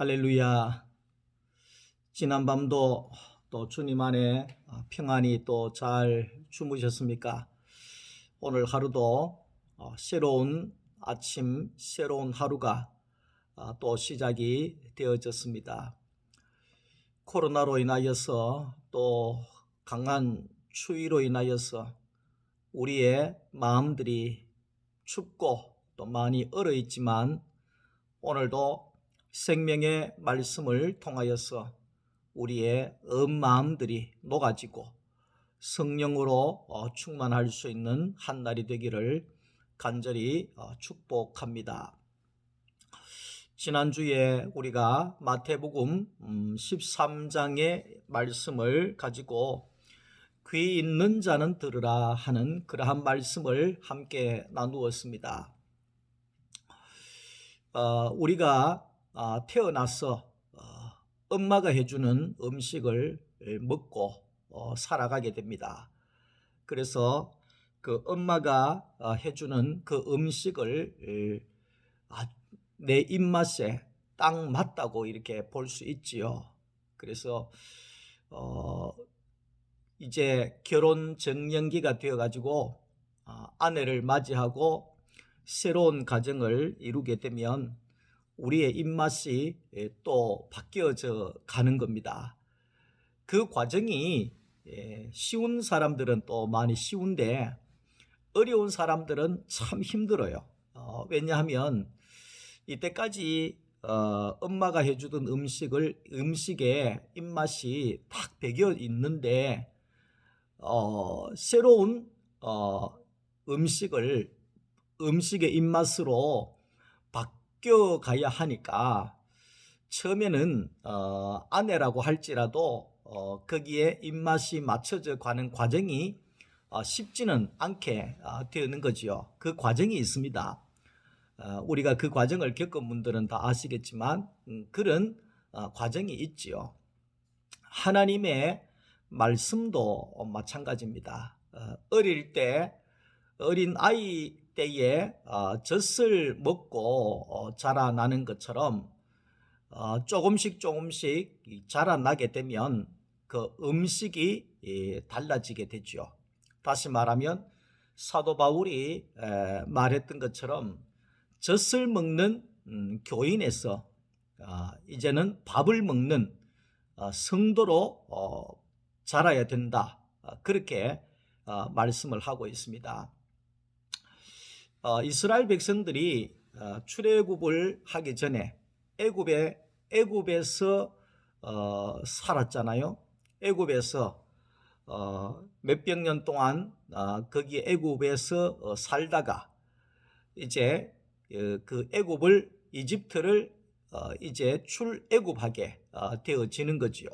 할렐루야. 지난밤도 또 주님 안에 평안히 또 잘 주무셨습니까? 오늘 하루도 어, 새로운 아침, 새로운 하루가 어, 또 시작이 되어졌습니다. 코로나로 인하여서 또 강한 추위로 인하여서 우리의 마음들이 춥고 또 많이 얼어 있지만 오늘도 생명의 말씀을 통하여서 우리의 음 마음들이 녹아지고 성령으로 어, 충만할 수 있는 한 날이 되기를 간절히 어, 축복합니다. 지난주에 우리가 마태복음 13장의 말씀을 가지고 귀 있는 자는 들으라 하는 그러한 말씀을 함께 나누었습니다. 어, 우리가 아, 태어나서 어, 엄마가 해주는 음식을 먹고 어, 살아가게 됩니다. 그래서 그 엄마가 어, 해주는 그 음식을 아, 내 입맛에 딱 맞다고 이렇게 볼 수 있지요. 그래서 어, 이제 결혼 정년기가 되어가지고 아, 아내를 맞이하고 새로운 가정을 이루게 되면 우리의 입맛이 예, 또 바뀌어져 가는 겁니다. 그 과정이 예, 쉬운 사람들은 또 많이 쉬운데 어려운 사람들은 참 힘들어요. 어, 왜냐하면 이때까지 어, 엄마가 해주던 음식을 음식에 입맛이 탁 배겨 있는데 어, 새로운 어, 음식을 음식의 입맛으로 바뀌어 가야 하니까 처음에는 어, 아내라고 할지라도 어, 거기에 입맛이 맞춰져 가는 과정이 어, 쉽지는 않게 어, 되는 거지요. 그 과정이 있습니다. 어, 우리가 그 과정을 겪은 분들은 다 아시겠지만 음, 그런 어, 과정이 있지요. 하나님의 말씀도 마찬가지입니다. 어, 어릴 때 어린 아이 때에 어, 젖을 먹고 어, 자라나는 것처럼 어, 조금씩 조금씩 자라나게 되면 그 음식이 예, 달라지게 되죠. 다시 말하면 사도 바울이 에, 말했던 것처럼 젖을 먹는 음, 교인에서 아, 이제는 밥을 먹는 어, 성도로 어, 자라야 된다. 아, 그렇게 어, 말씀을 하고 있습니다. 어, 이스라엘 백성들이 어, 출애굽을 하기 전에 애굽에 애굽에서 어, 살았잖아요. 애굽에서 어, 몇백 년 동안 어, 거기 애굽에서 어, 살다가 이제 어, 그 애굽을 이집트를 어, 이제 출애굽하게 어, 되어지는 거지요.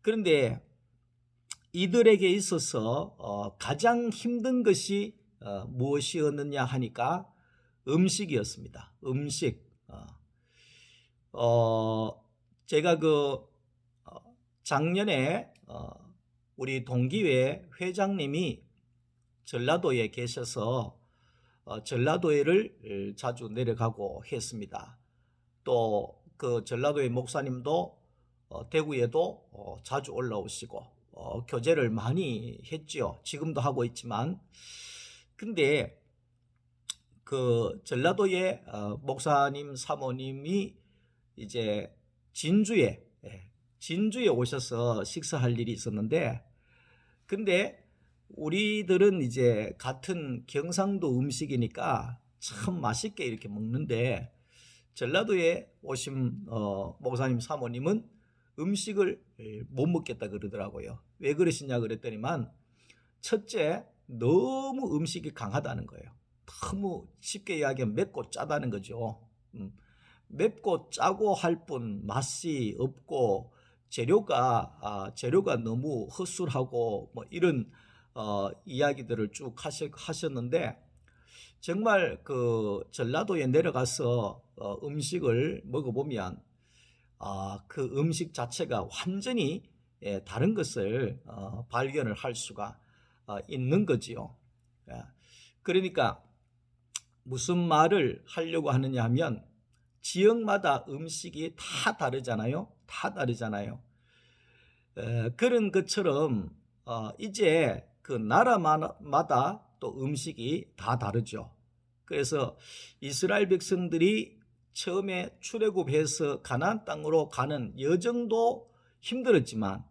그런데 이들에게 있어서 어, 가장 힘든 것이 어, 무엇이었느냐 하니까 음식이었습니다. 음식. 어, 어, 제가 그 어, 작년에 어, 우리 동기회 회장님이 전라도에 계셔서 어, 전라도에를 자주 내려가고 했습니다. 또 그 전라도의 목사님도 어, 대구에도 어, 자주 올라오시고 어, 교제를 많이 했지요. 지금도 하고 있지만 근데 그 전라도의 어, 목사님 사모님이 이제 진주에 예, 진주에 오셔서 식사할 일이 있었는데 근데 우리들은 이제 같은 경상도 음식이니까 참 맛있게 이렇게 먹는데 전라도에 오신 어, 목사님 사모님은 음식을 예, 못 먹겠다 그러더라고요. 왜 그러시냐 그랬더니만 첫째 너무 음식이 강하다는 거예요. 너무 쉽게 이야기하면 맵고 짜다는 거죠. 음, 맵고 짜고 할 뿐 맛이 없고 재료가 아, 재료가 너무 허술하고 뭐 이런 어, 이야기들을 쭉 하셨, 하셨는데 정말 그 전라도에 내려가서 어, 음식을 먹어보면 아, 그 음식 자체가 완전히 예, 다른 것을 어, 발견을 할 수가 어, 있는 거지요. 예. 그러니까 무슨 말을 하려고 하느냐 하면 지역마다 음식이 다 다르잖아요. 다 다르잖아요. 에, 그런 것처럼 어, 이제 그 나라마다 또 음식이 다 다르죠. 그래서 이스라엘 백성들이 처음에 출애굽해서 가나안 땅으로 가는 여정도 힘들었지만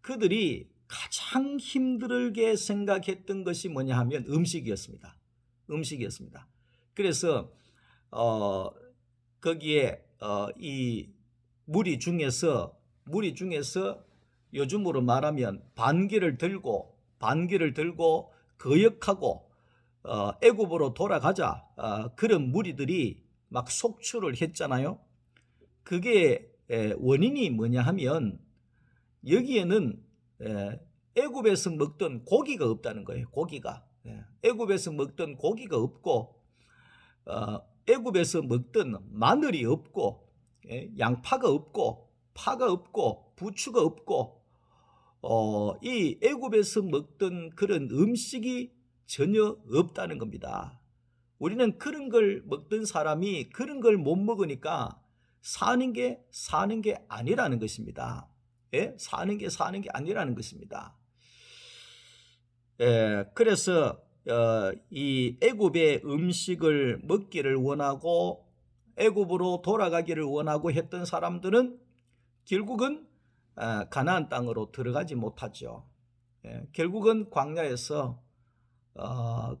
그들이 가장 힘들게 생각했던 것이 뭐냐 하면 음식이었습니다. 음식이었습니다. 그래서 어 거기에 어 이 무리 중에서 무리 중에서 요즘으로 말하면 반기를 들고 반기를 들고 거역하고 어, 애굽으로 돌아가자 어, 그런 무리들이 막 속출을 했잖아요. 그게 에, 원인이 뭐냐 하면 여기에는 에, 애굽에서 먹던 고기가 없다는 거예요. 고기가 예, 애굽에서 먹던 고기가 없고 어, 애굽에서 먹던 마늘이 없고 예, 양파가 없고 파가 없고 부추가 없고 어, 이 애굽에서 먹던 그런 음식이 전혀 없다는 겁니다. 우리는 그런 걸 먹던 사람이 그런 걸 못 먹으니까 사는 게 사는 게 아니라는 것입니다. 예? 사는 게 사는 게 아니라는 것입니다. 예, 그래서 어, 이 애굽의 음식을 먹기를 원하고 애굽으로 돌아가기를 원하고 했던 사람들은 결국은 아, 가나안 땅으로 들어가지 못하죠. 예, 결국은 광야에서 어,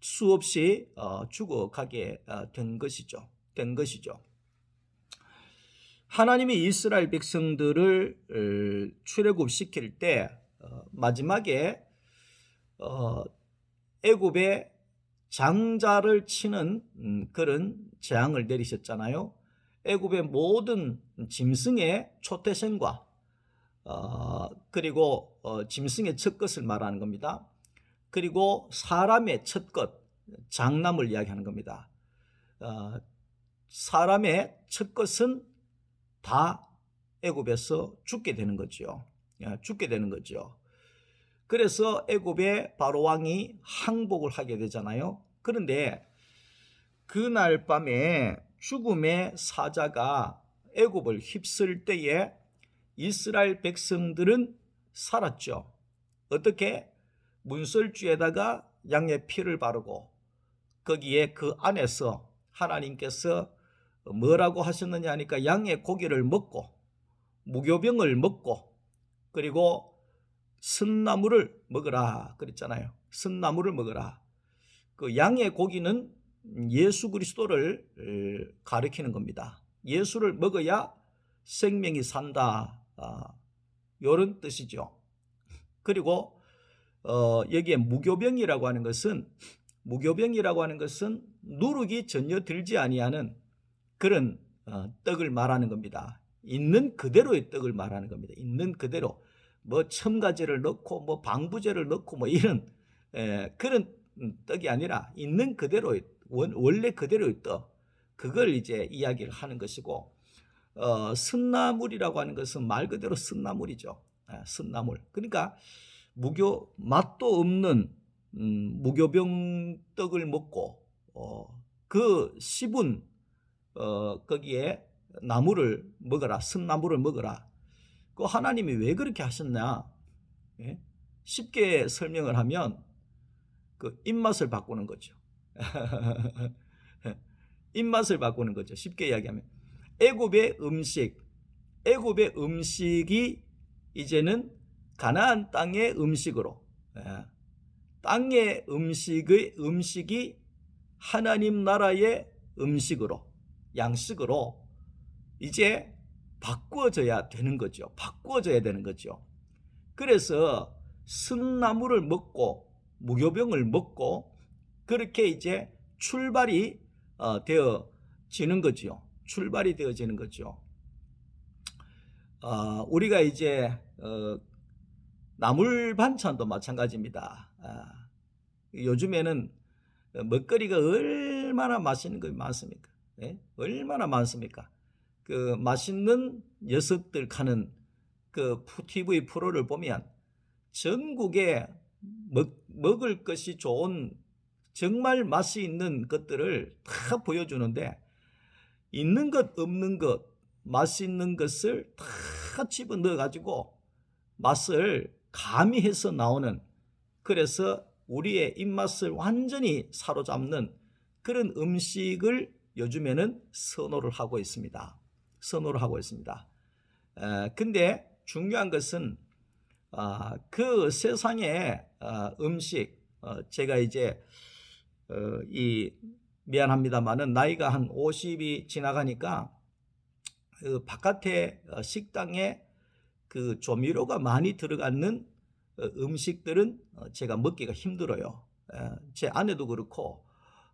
수없이 어, 죽어가게 어, 된 것이죠. 된 것이죠. 하나님이 이스라엘 백성들을 어, 출애굽 시킬 때 어, 마지막에 어, 애굽의 장자를 치는 음, 그런 재앙을 내리셨잖아요. 애굽의 모든 짐승의 초태생과 어, 그리고 어, 짐승의 첫 것을 말하는 겁니다. 그리고 사람의 첫 것, 장남을 이야기하는 겁니다. 어, 사람의 첫 것은 다 애굽에서 죽게 되는 거죠. 예, 죽게 되는 거죠. 그래서 애굽의 바로 왕이 항복을 하게 되잖아요. 그런데 그날 밤에 죽음의 사자가 애굽을 휩쓸 때에 이스라엘 백성들은 살았죠. 어떻게 문설주에다가 양의 피를 바르고 거기에 그 안에서 하나님께서 뭐라고 하셨느냐 하니까 양의 고기를 먹고 무교병을 먹고 그리고 쓴나무를 먹으라 그랬잖아요. 쓴나무를 먹으라. 그 양의 고기는 예수 그리스도를 어, 가리키는 겁니다. 예수를 먹어야 생명이 산다. 이런 아, 뜻이죠. 그리고 어, 여기에 무교병이라고 하는 것은 무교병이라고 하는 것은 누룩이 전혀 들지 아니하는 그런 어, 떡을 말하는 겁니다. 있는 그대로의 떡을 말하는 겁니다. 있는 그대로 뭐 첨가제를 넣고 뭐 방부제를 넣고 뭐 이런 에, 그런 떡이 아니라 있는 그대로의 원, 원래 그대로의 떡 그걸 이제 이야기를 하는 것이고 어, 쓴나물이라고 하는 것은 말 그대로 쓴나물이죠. 에, 쓴나물. 그러니까 무교 맛도 없는 음, 무교병 떡을 먹고 어, 그 씹은 어, 거기에 나무를 먹어라 쓴나물을 먹어라. 그 하나님이 왜 그렇게 하셨냐? 예? 쉽게 설명을 하면 그 입맛을 바꾸는 거죠. 입맛을 바꾸는 거죠. 쉽게 이야기하면. 애굽의 음식. 애굽의 음식이 이제는 가나안 땅의 음식으로 예. 땅의 음식의 음식이 하나님 나라의 음식으로 양식으로 이제 바꾸어져야 되는 거죠. 바꾸어져야 되는 거죠. 그래서 쓴나무를 먹고 무교병을 먹고 그렇게 이제 출발이 어, 되어지는 거죠. 출발이 되어지는 거죠. 어, 우리가 이제 어, 나물 반찬도 마찬가지입니다. 아, 요즘에는 먹거리가 얼마나 맛있는 거 많습니까? 예? 얼마나 많습니까? 그 맛있는 녀석들 하는 그 TV 프로를 보면 전국에 먹, 먹을 것이 좋은 정말 맛이 있는 것들을 다 보여주는데 있는 것 없는 것 맛있는 것을 다 집어 넣어 가지고 맛을 가미해서 나오는 그래서 우리의 입맛을 완전히 사로잡는 그런 음식을 요즘에는 선호를 하고 있습니다. 선호를 하고 있습니다. 에, 근데 중요한 것은 아, 그 세상의 아, 음식 어, 제가 이제 어, 이 미안합니다만은 나이가 한 50이 지나가니까 그 바깥에 어, 식당에 그 조미료가 많이 들어가는 어, 음식들은 어, 제가 먹기가 힘들어요. 에, 제 아내도 그렇고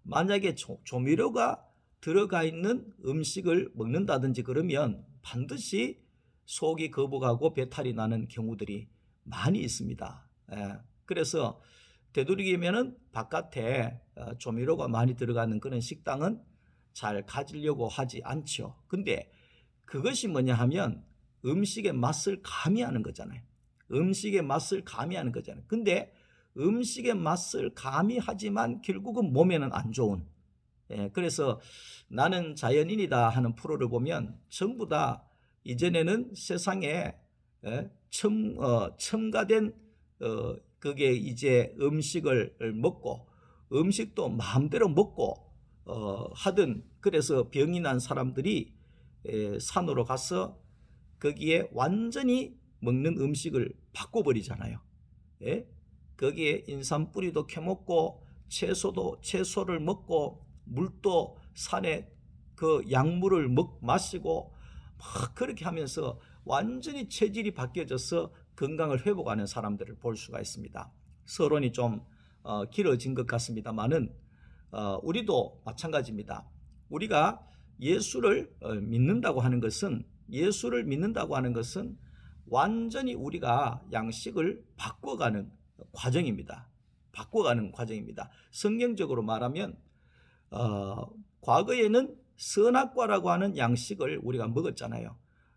만약에 조, 조미료가 들어가 있는 음식을 먹는다든지 그러면 반드시 속이 거북하고 배탈이 나는 경우들이 많이 있습니다. 에, 그래서 되도록이면은 바깥에 어, 조미료가 많이 들어가는 그런 식당은 잘 가지려고 하지 않죠. 근데 그것이 뭐냐 하면 음식의 맛을 가미하는 거잖아요. 음식의 맛을 가미하는 거잖아요. 근데 음식의 맛을 가미하지만 결국은 몸에는 안 좋은. 예, 그래서 나는 자연인이다 하는 프로를 보면 전부 다 이전에는 세상에 예, 첨, 어, 첨가된 어, 그게 이제 음식을 먹고 음식도 마음대로 먹고 어, 하든 그래서 병이 난 사람들이 에, 산으로 가서 거기에 완전히 먹는 음식을 바꿔버리잖아요. 예? 거기에 인삼 뿌리도 캐먹고 채소도 채소를 먹고 물도 산에 그 약물을 먹 마시고 막 그렇게 하면서 완전히 체질이 바뀌어져서 건강을 회복하는 사람들을 볼 수가 있습니다. 서론이 좀 어, 길어진 것 같습니다만은 어, 우리도 마찬가지입니다. 우리가 예수를 어, 믿는다고 하는 것은 예수를 믿는다고 하는 것은 완전히 우리가 양식을 바꿔가는 과정입니다. 바꿔가는 과정입니다. 성경적으로 말하면 어, 과거에는 선악과라고 하는 양식을 우리가 먹었잖아요.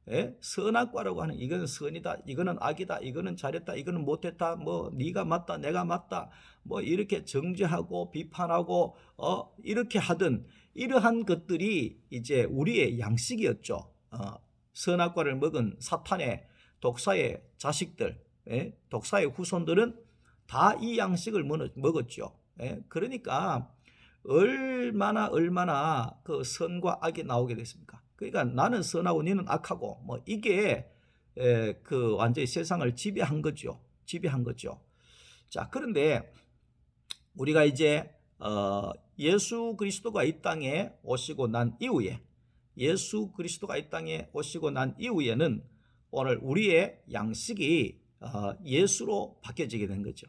예? 선악과라고 하는 이거는 선이다, 이거는 악이다, 이거는 잘했다, 이거는 못했다, 뭐 네가 맞다, 내가 맞다, 뭐 이렇게 정죄하고 비판하고 어 이렇게 하던 이러한 것들이 이제 우리의 양식이었죠. 어, 선악과를 먹은 사탄의 독사의 자식들, 예? 독사의 후손들은 다 이 양식을 먹었죠. 예? 그러니까 얼마나 얼마나 그 선과 악이 나오게 됐습니까? 그러니까 나는 선하고 너는 악하고 뭐 이게 에, 그 완전히 세상을 지배한 거죠. 지배한 거죠. 자 그런데 우리가 이제 어, 예수 그리스도가 이 땅에 오시고 난 이후에 예수 그리스도가 이 땅에 오시고 난 이후에는 오늘 우리의 양식이 어, 예수로 바뀌어지게 된 거죠.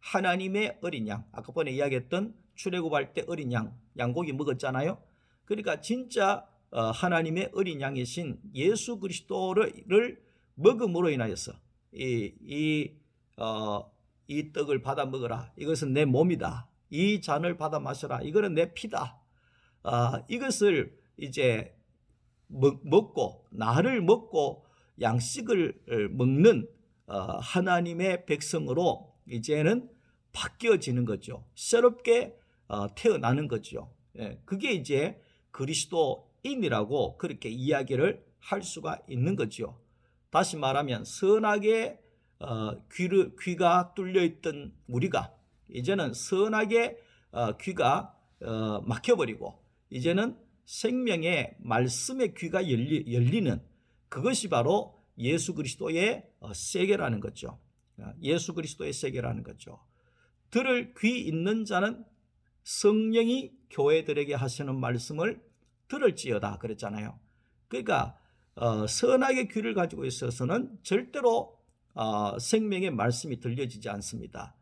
하나님의 어린 양, 아까 전에 이야기했던 출애굽할 때 어린 양, 양고기 먹었잖아요. 그러니까 진짜 어, 하나님의 어린 양이신 예수 그리스도를 먹음으로 인하여서 이, 이, 어, 이 떡을 받아 먹어라. 이것은 내 몸이다. 이 잔을 받아 마셔라. 이거는 내 피다. 어, 이것을 이제 먹, 먹고 나를 먹고 양식을 먹는 어, 하나님의 백성으로 이제는 바뀌어지는 거죠. 새롭게 어, 태어나는 거죠. 예, 그게 이제 그리스도인이라고 그렇게 이야기를 할 수가 있는 거죠. 다시 말하면 선하게 어, 귀를, 귀가 뚫려 있던 우리가 이제는 선하게 어, 귀가 어, 막혀버리고 이제는 생명의 말씀의 귀가 열리, 열리는 그것이 바로 예수 그리스도의 어, 세계라는 거죠. 어, 예수 그리스도의 세계라는 거죠. 들을 귀 있는 자는 성령이 교회들에게 하시는 말씀을 들을지어다 그랬잖아요. 그러니까 어, 선하게 귀를 가지고 있어서는 절대로 어, 생명의 말씀이 들려지지 않습니다.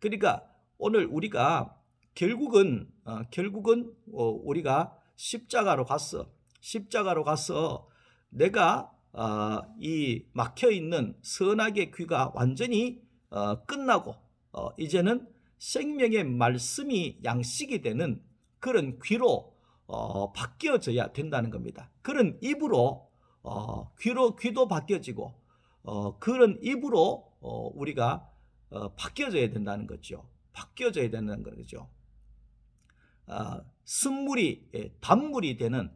그러니까 오늘 우리가 결국은 어, 결국은 어, 우리가 십자가로 갔어. 십자가로 가서 내가 어, 이 막혀 있는 선악의 귀가 완전히 어, 끝나고 어, 이제는 생명의 말씀이 양식이 되는 그런 귀로 어, 바뀌어져야 된다는 겁니다. 그런 입으로 어, 귀로 귀도 바뀌어지고 어, 그런 입으로 어, 우리가 어, 바뀌어져야 된다는 거죠. 바뀌어져야 된다는 거죠. 아, 쓴물이 예, 단물이 되는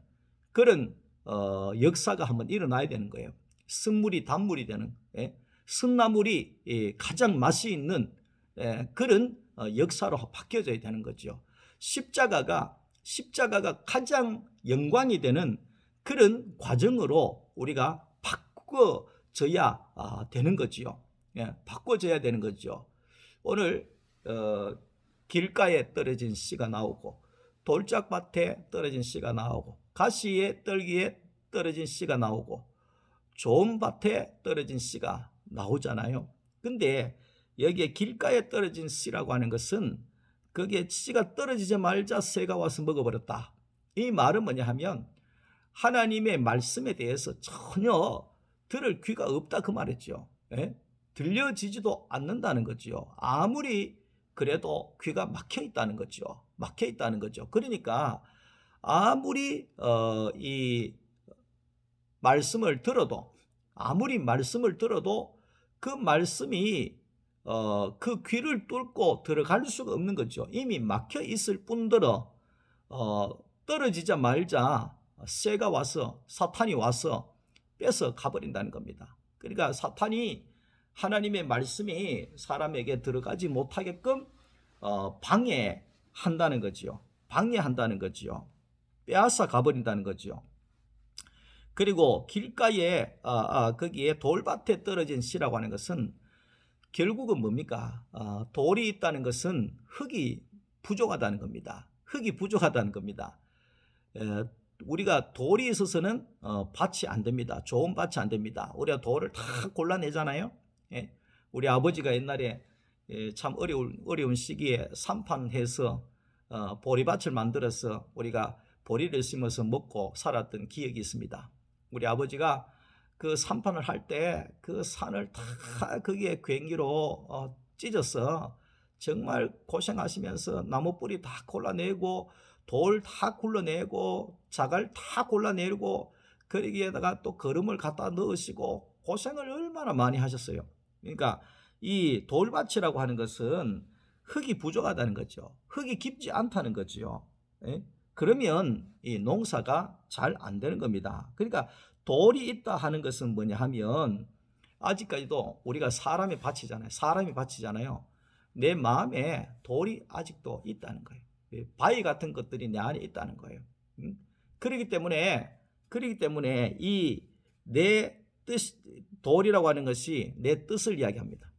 그런 어, 역사가 한번 일어나야 되는 거예요. 승물이 단물이 되는 예? 승나물이 예, 가장 맛이 있는 예, 그런 어, 역사로 바뀌어져야 되는 거죠. 십자가가 십자가가 가장 영광이 되는 그런 과정으로 우리가 바꿔져야 아, 되는 거지요. 예, 바꿔져야 되는 거죠. 오늘 어, 길가에 떨어진 씨가 나오고 돌짝밭에 떨어진 씨가 나오고 가시에 떨기에 떨어진 씨가 나오고 좋은 밭에 떨어진 씨가 나오잖아요. 근데 여기에 길가에 떨어진 씨라고 하는 것은 거기에 씨가 떨어지자마자 새가 와서 먹어버렸다. 이 말은 뭐냐 하면 하나님의 말씀에 대해서 전혀 들을 귀가 없다 그 말이죠. 예? 들려지지도 않는다는 거죠. 아무리 그래도 귀가 막혀 있다는 거죠. 막혀 있다는 거죠. 그러니까 아무리 어, 이 말씀을 들어도 아무리 말씀을 들어도 그 말씀이 어, 그 귀를 뚫고 들어갈 수가 없는 거죠. 이미 막혀 있을 뿐더러 어, 떨어지자 말자 새가 와서 사탄이 와서 뺏어 가버린다는 겁니다. 그러니까 사탄이 하나님의 말씀이 사람에게 들어가지 못하게끔 어, 방해한다는 거지요. 방해한다는 거지요. 빼앗아 가버린다는 거지요. 그리고 길가에 아, 아, 거기에 돌밭에 떨어진 씨라고 하는 것은 결국은 뭡니까? 아, 돌이 있다는 것은 흙이 부족하다는 겁니다. 흙이 부족하다는 겁니다. 에, 우리가 돌이 있어서는 어, 밭이 안 됩니다. 좋은 밭이 안 됩니다. 우리가 돌을 다 골라내잖아요. 예? 우리 아버지가 옛날에 예, 참 어려운 어려운 시기에 산판해서 어, 보리밭을 만들어서 우리가 보리를 심어서 먹고 살았던 기억이 있습니다. 우리 아버지가 그 산판을 할 때 그 산을 다 거기에 괭이로 어, 찢어서 정말 고생하시면서 나무 뿌리 다 골라내고 돌 다 굴러내고 자갈 다 골라내고 거기에다가 또 거름을 갖다 넣으시고 고생을 얼마나 많이 하셨어요. 그러니까 이 돌밭이라고 하는 것은 흙이 부족하다는 거죠. 흙이 깊지 않다는 거죠. 예? 그러면 이 농사가 잘 안 되는 겁니다. 그러니까 돌이 있다 하는 것은 뭐냐 하면 아직까지도 우리가 사람의 밭이잖아요. 사람이 밭이잖아요. 내 마음에 돌이 아직도 있다는 거예요. 예, 바위 같은 것들이 내 안에 있다는 거예요. 음? 그렇기 때문에 그렇기 때문에 이 내 뜻 돌이라고 하는 것이 내 뜻을 이야기합니다.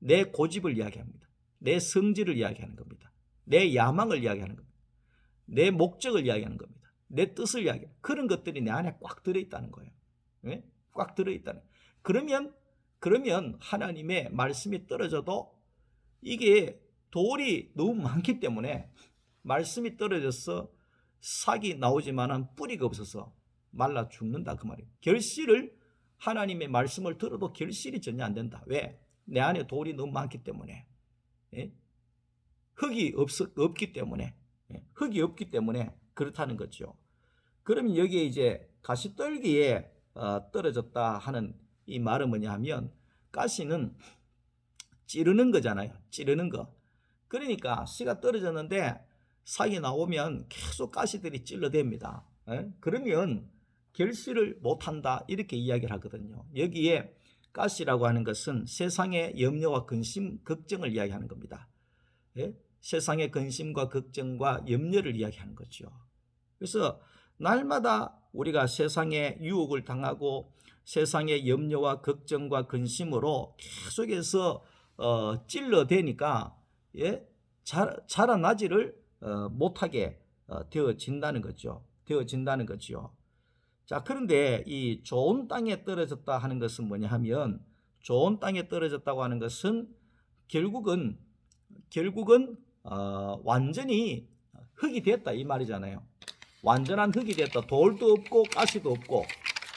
내 고집을 이야기합니다. 내 성질을 이야기하는 겁니다. 내 야망을 이야기하는 겁니다. 내 목적을 이야기하는 겁니다. 내 뜻을 이야기. 그런 것들이 내 안에 꽉 들어 있다는 거예요. 네? 꽉 들어 있다는. 그러면 그러면 하나님의 말씀이 떨어져도 이게 돌이 너무 많기 때문에 말씀이 떨어져서 싹이 나오지만은 뿌리가 없어서 말라 죽는다 그 말이에요. 결실을 하나님의 말씀을 들어도 결실이 전혀 안 된다. 왜? 내 안에 돌이 너무 많기 때문에. 예? 흙이 없, 없기 때문에. 예? 흙이 없기 때문에 그렇다는 거죠. 그러면 여기에 이제 가시떨기에 어, 떨어졌다 하는 이 말은 뭐냐 하면 가시는 찌르는 거잖아요. 찌르는 거. 그러니까 씨가 떨어졌는데 사이 나오면 계속 가시들이 찔러댑니다. 예? 그러면 결실을 못한다 이렇게 이야기를 하거든요. 여기에 가시라고 하는 것은 세상의 염려와 근심, 걱정을 이야기하는 겁니다. 예? 세상의 근심과 걱정과 염려를 이야기하는 거죠. 그래서 날마다 우리가 세상의 유혹을 당하고 세상의 염려와 걱정과 근심으로 계속해서 어, 찔러대니까 예? 자, 자라 나지를 어, 못하게 어, 되어진다는 거죠. 되어진다는 거죠. 자, 그런데 이 좋은 땅에 떨어졌다 하는 것은 뭐냐 하면 좋은 땅에 떨어졌다고 하는 것은 결국은 결국은 어, 완전히 흙이 됐다 이 말이잖아요. 완전한 흙이 됐다. 돌도 없고 가시도 없고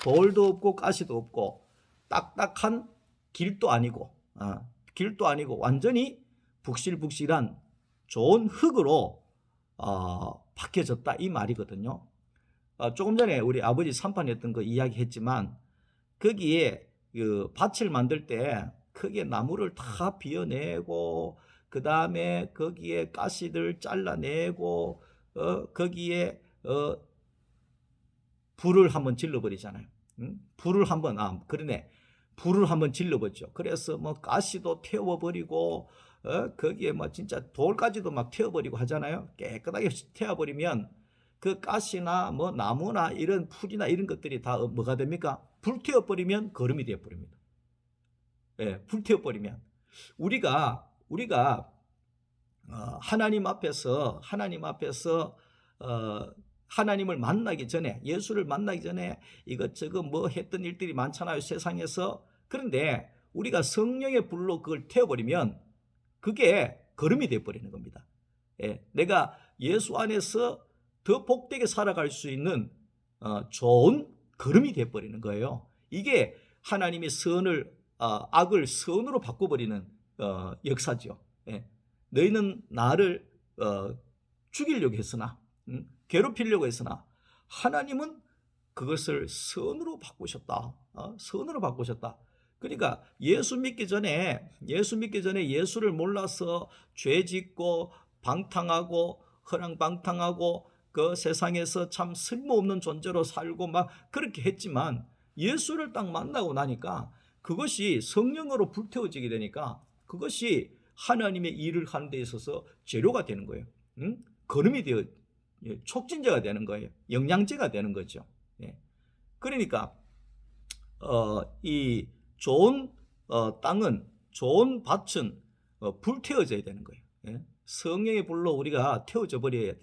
돌도 없고 가시도 없고 딱딱한 길도 아니고 어, 길도 아니고 완전히 북실북실한 좋은 흙으로 어, 바뀌어졌다 이 말이거든요. 어, 조금 전에 우리 아버지 산판했던 거 이야기했지만 거기에 그 밭을 만들 때 크게 나무를 다 비워내고 그 다음에 거기에 가시들 잘라내고 어, 거기에 어, 불을 한번 질러버리잖아요. 응? 불을 한번 아 그러네 불을 한번 질러버죠. 그래서 뭐 가시도 태워버리고 어, 거기에 뭐 진짜 돌까지도 막 태워버리고 하잖아요. 깨끗하게 태워버리면 그 가시나 뭐 나무나 이런 풀이나 이런 것들이 다 어, 뭐가 됩니까? 불태워버리면 거름이 되어버립니다. 예, 불태워버리면 우리가 우리가 어, 하나님 앞에서 하나님 앞에서 어, 하나님을 만나기 전에 예수를 만나기 전에 이것저것 뭐 했던 일들이 많잖아요 세상에서 그런데 우리가 성령의 불로 그걸 태워버리면 그게 걸음이 되어버리는 겁니다. 예, 내가 예수 안에서 더 복되게 살아갈 수 있는 어, 좋은 걸음이 되어버리는 거예요. 이게 하나님의 선을 어, 악을 선으로 바꿔버리는 어, 역사죠. 예. 너희는 나를 어, 죽이려고 했으나 음, 괴롭히려고 했으나 하나님은 그것을 선으로 바꾸셨다. 어, 선으로 바꾸셨다. 그러니까 예수 믿기 전에 예수 믿기 전에 예수를 몰라서 죄 짓고 방탕하고 허랑방탕하고 그 세상에서 참 쓸모없는 존재로 살고 막 그렇게 했지만 예수를 딱 만나고 나니까 그것이 성령으로 불태워지게 되니까 그것이 하나님의 일을 하는 데 있어서 재료가 되는 거예요. 응? 걸음이 되어 예, 촉진제가 되는 거예요. 영양제가 되는 거죠. 예. 그러니까 어, 이 좋은 어, 땅은 좋은 밭은 어, 불태워져야 되는 거예요. 예. 성령의 불로 우리가 태워져 버려야 돼.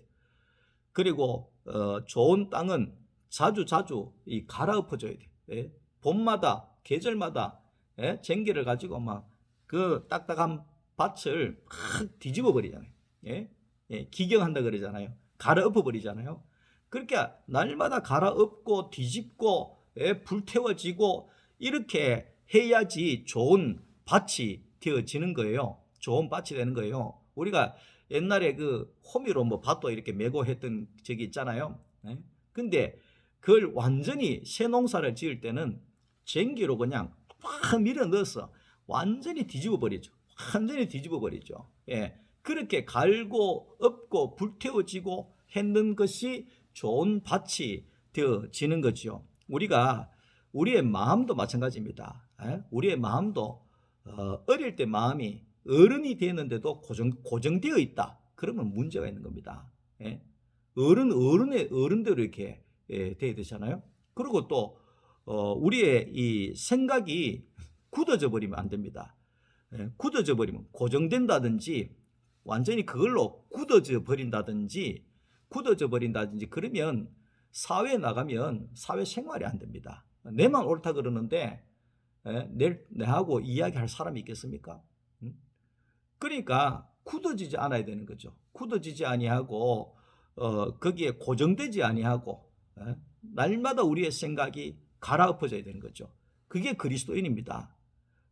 그리고 어, 좋은 땅은 자주 자주 이 갈아엎어져야 돼. 예. 봄마다 계절마다 예? 쟁기를 가지고 막 그 딱딱한 밭을 확 뒤집어 버리잖아요. 예? 예, 기경한다 그러잖아요. 갈아엎어 버리잖아요. 그렇게 날마다 갈아엎고 뒤집고 예, 불태워지고 이렇게 해야지 좋은 밭이 되어지는 거예요. 좋은 밭이 되는 거예요. 우리가 옛날에 그 호미로 뭐 밭도 이렇게 메고 했던 적이 있잖아요. 예? 근데 그걸 완전히 새 농사를 지을 때는 쟁기로 그냥 확 밀어 넣어서 완전히 뒤집어 버리죠. 완전히 뒤집어 버리죠. 예. 그렇게 갈고 엎고 불태워지고 했는 것이 좋은 밭이 되어지는 거죠. 우리가 우리의 마음도 마찬가지입니다. 예? 우리의 마음도 어, 어릴 때 마음이 어른이 되는데도 고정, 고정되어 있다. 그러면 문제가 있는 겁니다. 예? 어른 어른의 어른대로 이렇게 예, 돼야 되잖아요. 그리고 또 어, 우리의 이 생각이 굳어져 버리면 안 됩니다. 예, 굳어져 버리면 고정된다든지 완전히 그걸로 굳어져 버린다든지 굳어져 버린다든지 그러면 사회에 나가면 사회 생활이 안 됩니다. 내만 옳다 그러는데 예, 내, 내하고 이야기할 사람이 있겠습니까? 음? 그러니까 굳어지지 않아야 되는 거죠. 굳어지지 아니하고 어, 거기에 고정되지 아니하고 예? 날마다 우리의 생각이 갈아엎어져야 되는 거죠. 그게 그리스도인입니다.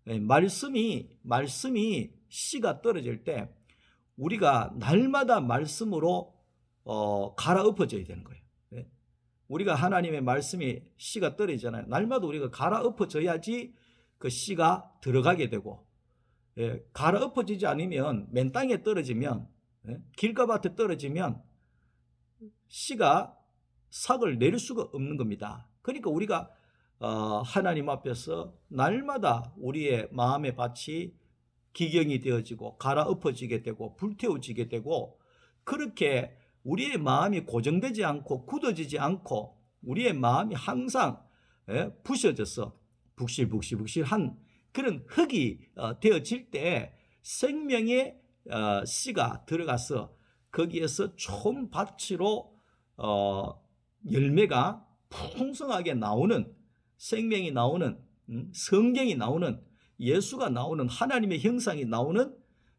예, 말씀이 말씀이 씨가 떨어질 때 우리가 날마다 말씀으로 어, 갈아엎어져야 되는 거예요. 예? 우리가 하나님의 말씀이 씨가 떨어지잖아요. 날마다 우리가 갈아엎어져야지 그 씨가 들어가게 되고 예, 갈아엎어지지 않으면 맨 땅에 떨어지면 예, 길가밭에 떨어지면 씨가 삭을 내릴 수가 없는 겁니다. 그러니까 우리가 어, 하나님 앞에서 날마다 우리의 마음의 밭이 기경이 되어지고 갈아엎어지게 되고 불태워지게 되고 그렇게 우리의 마음이 고정되지 않고 굳어지지 않고 우리의 마음이 항상 예, 부셔져서 북실북실북실한 그런 흙이 어, 되어질 때 생명의 어, 씨가 들어가서 거기에서 총 밭으로 어, 열매가 풍성하게 나오는 생명이 나오는 음, 성경이 나오는 예수가 나오는 하나님의 형상이 나오는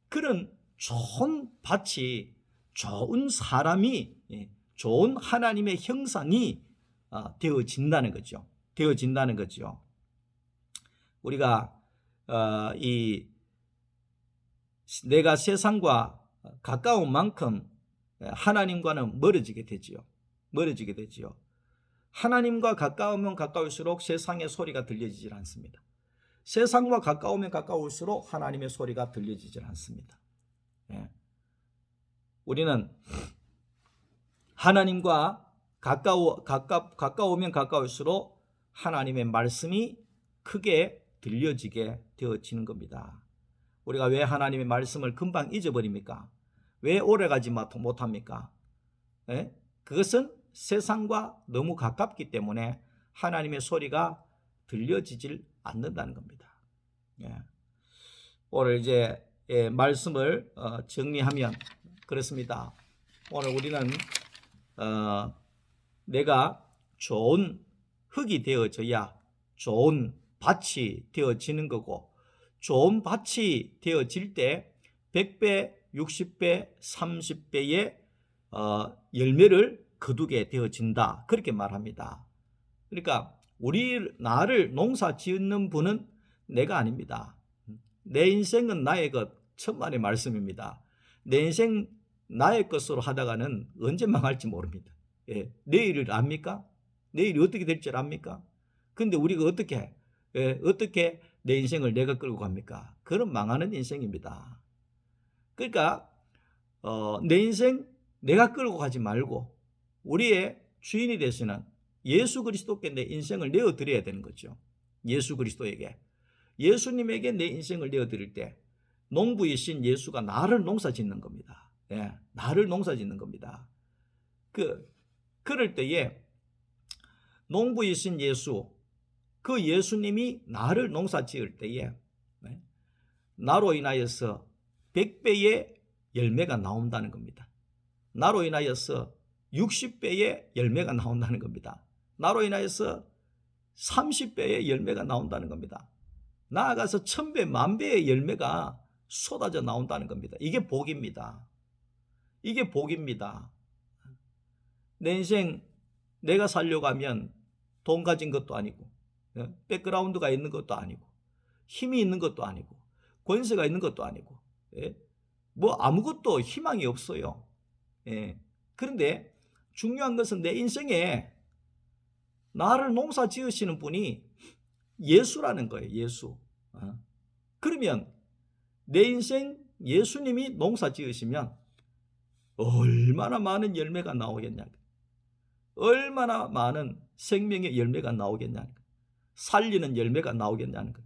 그런 좋은 밭이 좋은 사람이 예, 좋은 하나님의 형상이 아, 되어진다는 거죠. 되어진다는 거죠. 우리가 어, 이 내가 세상과 가까운 만큼 하나님과는 멀어지게 되지요. 멀어지게 되지요. 하나님과 가까우면 가까울수록 세상의 소리가 들려지질 않습니다. 세상과 가까우면 가까울수록 하나님의 소리가 들려지질 않습니다. 예. 우리는 하나님과 가까워 가까 가까우면 가까울수록 하나님의 말씀이 크게 들려지게 되어지는 겁니다. 우리가 왜 하나님의 말씀을 금방 잊어버립니까? 왜 오래가지 못- 못합니까? 예? 그것은 세상과 너무 가깝기 때문에 하나님의 소리가 들려지질 않는다는 겁니다. 예. 오늘 이제 예, 말씀을 어, 정리하면 그렇습니다. 오늘 우리는 어, 내가 좋은 흙이 되어져야 좋은 밭이 되어지는 거고 좋은 밭이 되어질 때 100배, 60배, 30배의 어, 열매를 거두게 되어진다. 그렇게 말합니다. 그러니까 우리 나를 농사 지었는 분은 내가 아닙니다. 내 인생은 나의 것 천만의 말씀입니다. 내 인생 나의 것으로 하다가는 언제 망할지 모릅니다. 예, 내일을 압니까? 내일이 어떻게 될 줄 압니까? 근데 우리가 어떻게 예, 어떻게 내 인생을 내가 끌고 갑니까? 그런 망하는 인생입니다. 그러니까 어, 내 인생 내가 끌고 가지 말고 우리의 주인이 되시는 예수 그리스도께 내 인생을 내어 드려야 되는 거죠. 예수 그리스도에게 예수님에게 내 인생을 내어 드릴 때 농부이신 예수가 나를 농사 짓는 겁니다. 예, 나를 농사 짓는 겁니다. 그 그럴 때에 농부이신 예수 그 예수님이 나를 농사 지을 때에 네, 나로 인하여서 100배의 열매가 나온다는 겁니다. 나로 인하여서 60배의 열매가 나온다는 겁니다. 나로 인하여서 30배의 열매가 나온다는 겁니다. 나아가서 천배, 만배의 열매가 쏟아져 나온다는 겁니다. 이게 복입니다. 이게 복입니다. 내 인생 내가 살려고 하면 돈 가진 것도 아니고 예, 백그라운드가 있는 것도 아니고 힘이 있는 것도 아니고 권세가 있는 것도 아니고 예, 뭐 아무것도 희망이 없어요. 예, 그런데 중요한 것은 내 인생에 나를 농사 지으시는 분이 예수라는 거예요. 예수. 어. 그러면 내 인생 예수님이 농사 지으시면 얼마나 많은 열매가 나오겠냐. 얼마나 많은 생명의 열매가 나오겠냐는 것. 살리는 열매가 나오겠냐는 것.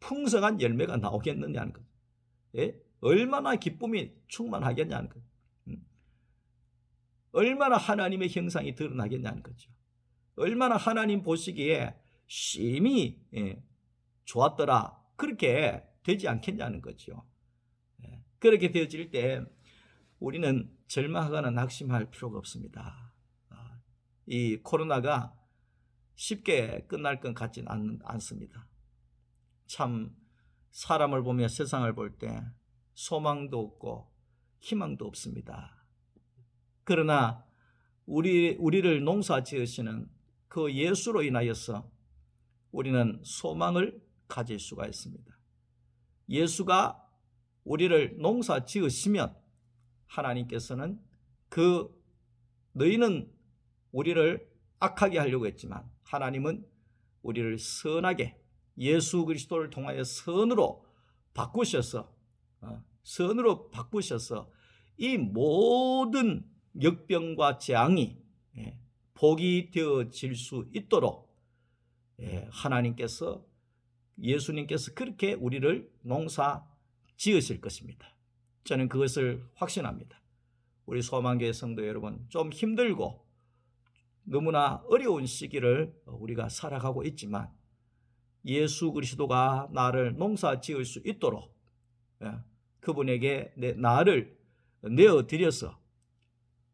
풍성한 열매가 나오겠느냐는 것. 예? 얼마나 기쁨이 충만하겠냐는 것. 음. 얼마나 하나님의 형상이 드러나겠냐는 거죠. 얼마나 하나님 보시기에 심히 예, 좋았더라. 그렇게 되지 않겠냐는 거죠. 예, 그렇게 되어질 때 우리는 절망하거나 낙심할 필요가 없습니다. 아, 이 코로나가 쉽게 끝날 것 같지는 않, 않습니다. 참 사람을 보며 세상을 볼 때 소망도 없고 희망도 없습니다. 그러나 우리 우리를 농사 지으시는 그 예수로 인하여서 우리는 소망을 가질 수가 있습니다. 예수가 우리를 농사 지으시면 하나님께서는 그 너희는 우리를 악하게 하려고 했지만 하나님은 우리를 선하게 예수 그리스도를 통하여 선으로 바꾸셔서 어, 선으로 바꾸셔서 이 모든 역병과 재앙이 예, 복이 되어질 수 있도록 예, 하나님께서 예수님께서 그렇게 우리를 농사 지으실 것입니다. 저는 그것을 확신합니다. 우리 소망교회 성도 여러분 좀 힘들고 너무나 어려운 시기를 우리가 살아가고 있지만 예수 그리스도가 나를 농사 지을 수 있도록 예, 그분에게 내 나를 내어 드려서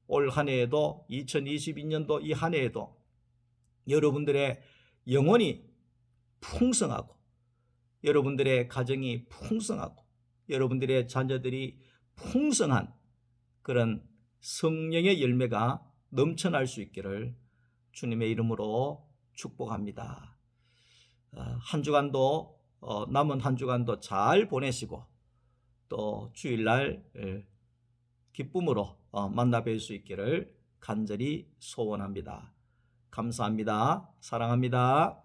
올 한 해에도 2022년도 이 한 해에도 여러분들의 영혼이 풍성하고 여러분들의 가정이 풍성하고 여러분들의 자녀들이 풍성한 그런 성령의 열매가 넘쳐날 수 있기를 주님의 이름으로 축복합니다. 어, 한 주간도 어, 남은 한 주간도 잘 보내시고 또 주일날 예, 기쁨으로 어, 만나 뵐 수 있기를 간절히 소원합니다. 감사합니다. 사랑합니다.